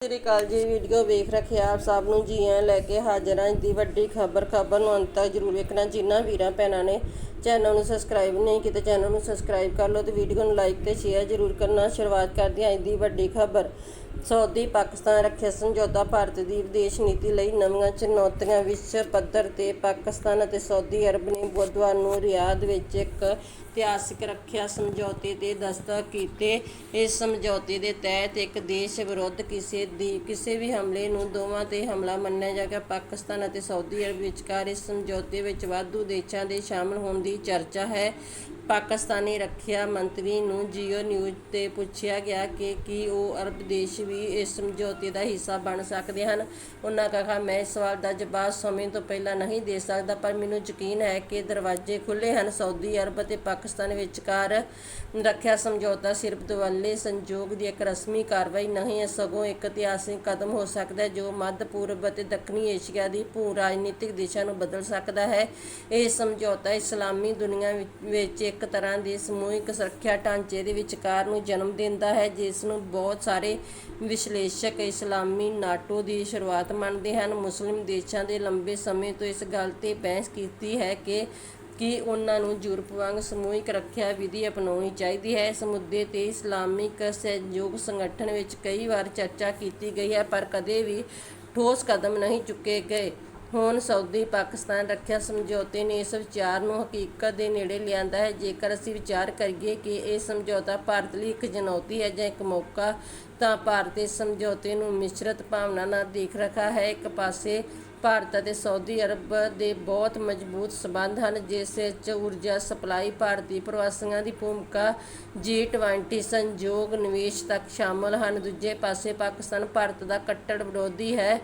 ਸ੍ਰੀ ਅਕਾਲ ਜੀ, ਵੀਡੀਓ ਵੇਖ ਰੱਖਿਆ ਆਪ ਸਭ ਨੂੰ ਜੀ ਆਇਆਂ ਲੈ ਕੇ ਹਾਜ਼ਰ ਹਾਂ ਦੀ ਵੱਡੀ ਖਬਰ ਖਬਰ ਨੂੰ ਅੰਤ ਤੱਕ ਜਰੂਰ ਵੇਖਣਾ, ਜਿਨ੍ਹਾਂ ਵੀਰਾਂ, ਭੈਣਾਂ ਨੇ ਚੈਨਲ ਨੂੰ ਸਬਸਕ੍ਰਾਈਬ ਨਹੀਂ ਕੀਤਾ, ਚੈਨਲ ਨੂੰ ਸਬਸਕ੍ਰਾਈਬ ਕਰ ਲਓ ਤੇ ਵੀਡੀਓ ਨੂੰ ਲਾਈਕ ਤੇ ਸ਼ੇਅਰ ਜਰੂਰ ਕਰਨਾ। ਸ਼ੁਰੂਆਤ ਕਰਦੇ ਹਾਂ ਅੱਜ ਦੀ ਵੱਡੀ ਖਬਰ। ਸਾਊਦੀ ਪਾਕਿਸਤਾਨ ਰੱਖਿਆ ਸਮਝੌਤਾ, ਭਾਰਤ ਦੀ ਵਿਦੇਸ਼ ਨੀਤੀ ਲਈ ਨਵੀਆਂ ਚੁਣੌਤੀਆਂ ਵਿਸ਼ਵ ਪੱਧਰ ਤੇ ਪਾਕਿਸਤਾਨ ਅਤੇ ਸਾਊਦੀ ਅਰਬ ਨੇ ਬੁੱਧਵਾਰ ਨੂੰ ਰਿਆਦ ਵਿੱਚ ਇੱਕ ਇਤਿਹਾਸਕ ਰੱਖਿਆ ਸਮਝੌਤੇ ਤੇ ਦਸਤਖਤ ਕੀਤੇ। ਇਸ ਸਮਝੌਤੇ ਦੇ ਤਹਿਤ ਇੱਕ ਦੇਸ਼ ਵਿਰੁੱਧ ਕਿਸੇ ਦੀ, ਕਿਸੇ ਵੀ ਹਮਲੇ ਨੂੰ ਦੋਵਾਂ ਤੇ ਹਮਲਾ ਮੰਨਿਆ ਜਾਏਗਾ ਪਾਕਿਸਤਾਨ ਅਤੇ ਸਾਊਦੀ ਅਰਬ ਵਿਚਕਾਰ ਇਸ ਸਮਝੌਤੇ ਵਿੱਚ ਵਾਧੂ ਦੇਸ਼ਾਂ ਦੇ ਸ਼ਾਮਲ ਹੋਣ ਦੀ ਚਰਚਾ ਹੈ। ਪਾਕਿਸਤਾਨੀ ਰੱਖਿਆ ਮੰਤਰੀ ਨੂੰ ਜੀਓ ਨਿਊਜ਼ ਤੇ ਪੁੱਛਿਆ ਗਿਆ ਕਿ ਕੀ ਉਹ ਅਰਬ ਦੇਸ਼ ਵੀ ਇਸ ਸਮਝੌਤੇ ਦਾ ਹਿੱਸਾ ਬਣ ਸਕਦੇ ਹਨ। ਉਹਨਾਂ ਕਿਹਾ, ਮੈਂ ਇਸ ਸਵਾਲ ਦਾ ਜਵਾਬ ਸਮੇਂ ਤੋਂ ਪਹਿਲਾਂ ਨਹੀਂ ਦੇ ਸਕਦਾ, ਪਰ ਮੈਨੂੰ ਯਕੀਨ ਹੈ ਕਿ ਦਰਵਾਜ਼ੇ ਖੁੱਲ੍ਹੇ ਹਨ। ਸਾਊਦੀ ਅਰਬ ਅਤੇ ਪਾਕਿਸਤਾਨ ਵਿਚਕਾਰ ਰੱਖਿਆ ਸਮਝੌਤਾ ਸਿਰਫ ਦੁਵੱਲੇ ਸੰਯੋਗ ਦੀ ਇੱਕ ਰਸਮੀ ਕਾਰਵਾਈ ਨਹੀਂ ਹੈ। ਸਗੋਂ ਇੱਕ ਇਤਿਹਾਸਿਕ ਕਦਮ ਹੋ ਸਕਦਾ ਹੈ, ਜੋ ਮੱਧ ਪੂਰਬ ਅਤੇ ਦੱਖਣੀ ਏਸ਼ੀਆ ਦੀ ਭੂ ਰਾਜਨੀਤਿਕ ਦਿਸ਼ਾ ਨੂੰ ਬਦਲ ਸਕਦਾ ਹੈ। ਇਹ ਸਮਝੌਤਾ ਇਸਲਾਮੀ ਦੁਨੀਆ ਵਿੱਚ- ਵਿੱਚ ਇੱਕ ਤਰ੍ਹਾਂ ਦੇ ਸਮੂਹਿਕ ਸੁਰੱਖਿਆ ਢਾਂਚੇ ਦੇ ਵਿਚਕਾਰ ਨੂੰ ਜਨਮ ਦਿੰਦਾ ਹੈ, ਜਿਸ ਨੂੰ ਬਹੁਤ ਸਾਰੇ ਵਿਸ਼ਲੇਸ਼ਕ ਇਸਲਾਮੀ ਨਾਟੋ ਦੀ ਸ਼ੁਰੂਆਤ ਮੰਨਦੇ ਹਨ। ਮੁਸਲਿਮ ਦੇਸ਼ਾਂ ਦੇ ਲੰਬੇ ਸਮੇਂ ਤੋਂ ਇਸ ਗੱਲ ਤੇ ਬਹਿਸ ਕੀਤੀ ਹੈ ਕਿ ਕਿ ਉਹਨਾਂ ਨੂੰ ਯੂਰਪ ਵਾਂਗ ਸਮੂਹਿਕ ਰੱਖਿਆ ਵਿਧੀ ਅਪਣਾਉਣੀ ਚਾਹੀਦੀ ਹੈ। ਇਸ ਮੁੱਦੇ ਤੇ ਇਸਲਾਮਿਕ ਸਹਿਯੋਗ ਸੰਗਠਨ ਵਿੱਚ ਕਈ ਵਾਰ ਚਰਚਾ ਕੀਤੀ ਗਈ ਹੈ, ਪਰ ਕਦੇ ਵੀ ਠੋਸ ਕਦਮ ਨਹੀਂ ਚੁੱਕੇ ਗਏ। ਹੁਣ ਸਾਊਦੀ, ਪਾਕਿਸਤਾਨ ਰੱਖਿਆ ਸਮਝੌਤੇ ਨੇ ਇਸ ਵਿਚਾਰ ਨੂੰ ਹਕੀਕਤ ਦੇ ਨੇੜੇ ਲਿਆਂਦਾ ਹੈ। ਜੇਕਰ ਅਸੀਂ ਵਿਚਾਰ ਕਰੀਏ ਕਿ ਇਹ ਸਮਝੌਤਾ ਭਾਰਤ ਲਈ ਇੱਕ ਚੁਣੌਤੀ ਹੈ ਜਾਂ ਇੱਕ ਮੌਕਾ, ਤਾਂ ਭਾਰਤ ਇਸ ਸਮਝੌਤੇ ਨੂੰ ਮਿਸ਼ਰਤ ਭਾਵਨਾ ਨਾਲ ਦੇਖ ਰਿਹਾ ਹੈ। ਇੱਕ ਪਾਸੇ ਭਾਰਤ ਅਤੇ ਸਾਊਦੀ ਅਰਬ ਦੇ ਬਹੁਤ ਮਜ਼ਬੂਤ ਸਬੰਧ ਹਨ, ਜਿਸ ਵਿੱਚ ਊਰਜਾ ਸਪਲਾਈ ਭਾਰਤੀ ਪ੍ਰਵਾਸੀਆਂ ਦੀ ਭੂਮਿਕਾ G20 ਸੰਯੋਗ, ਨਿਵੇਸ਼ ਤੱਕ ਸ਼ਾਮਲ ਹਨ। ਦੂਜੇ ਪਾਸੇ ਪਾਕਿਸਤਾਨ ਭਾਰਤ ਦਾ ਕੱਟੜ ਵਿਰੋਧੀ ਹੈ।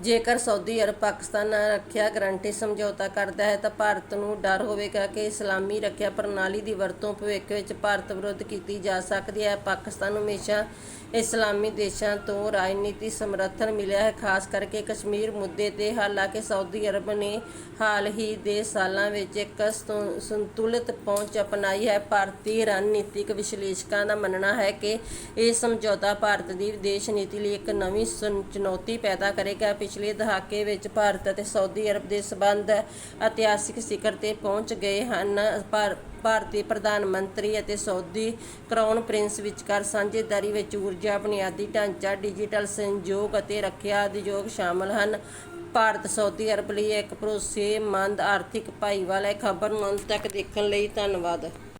ਜੇਕਰ ਸਾਊਦੀ ਅਰਬ ਪਾਕਿਸਤਾਨ ਨਾਲ ਰੱਖਿਆ ਗਰੰਟੀ ਸਮਝੌਤਾ ਕਰਦਾ ਹੈ, ਤਾਂ ਭਾਰਤ ਨੂੰ ਡਰ ਹੋਵੇਗਾ ਕਿ ਇਸਲਾਮੀ ਰੱਖਿਆ ਪ੍ਰਣਾਲੀ ਦੀ ਵਰਤੋਂ ਭਵਿੱਖ ਵਿੱਚ ਭਾਰਤ ਵਿਰੁੱਧ ਕੀਤੀ ਜਾ ਸਕਦੀ ਹੈ। ਪਾਕਿਸਤਾਨ ਨੂੰ ਹਮੇਸ਼ਾ ਇਸਲਾਮੀ ਦੇਸ਼ਾਂ ਤੋਂ ਰਾਜਨੀਤੀ ਸਮਰਥਨ ਮਿਲਿਆ ਹੈ, ਖਾਸ ਕਰਕੇ ਕਸ਼ਮੀਰ ਮੁੱਦੇ ਤੇ। ਹਾਲਾਂਕਿ ਸਾਊਦੀ ਅਰਬ ਨੇ ਹਾਲ ਹੀ ਦੇ ਸਾਲਾਂ ਵਿੱਚ ਇੱਕ ਸੰਤੁ- ਸੰਤੁਲਿਤ ਪਹੁੰਚ ਅਪਣਾਈ ਹੈ। ਭਾਰਤੀ ਰਣਨੀਤਿਕ ਵਿਸ਼ਲੇਸ਼ਕਾਂ ਦਾ ਮੰਨਣਾ ਹੈ ਕਿ ਇਹ ਸਮਝੌਤਾ ਭਾਰਤ ਦੀ ਵਿਦੇਸ਼ ਨੀਤੀ ਲਈ ਇੱਕ ਨਵੀਂ ਸੁਨ- ਚੁਣੌਤੀ ਪੈਦਾ ਕਰੇਗਾ। ਪਿਛਲੇ ਦਹਾਕੇ ਵਿੱਚ ਭਾਰਤ ਅਤੇ ਸਾਊਦੀ ਅਰਬ ਦੇ ਸਬੰਧ ਇਤਿਹਾਸਿਕ ਸਿਖਰ ਤੇ ਪਹੁੰਚ ਗਏ ਹਨ। ਪਰ ਭਾਰਤੀ ਪ੍ਰਧਾਨ ਮੰਤਰੀ ਅਤੇ ਸਾਊਦੀ ਕਰਾਊਨ ਪ੍ਰਿੰਸ ਵਿਚਕਾਰ ਸਾਂਝੇਦਾਰੀ ਵਿੱਚ ਊਰਜਾ, ਬੁਨਿਆਦੀ ਢਾਂਚਾ, ਡਿਜੀਟਲ ਸੰਯੋਗ ਅਤੇ ਰੱਖਿਆ ਉਦਯੋਗ ਸ਼ਾਮਲ ਹਨ। ਭਾਰਤ ਸਾਊਦੀ ਅਰਬ ਲਈ ਇੱਕ ਭਰੋਸੇਮੰਦ ਆਰਥਿਕ ਭਾਈਵਾਲ ਹੈ। ਖਬਰ ਨੂੰ ਅੰਤ ਤੱਕ ਦੇਖਣ ਲਈ ਧੰਨਵਾਦ।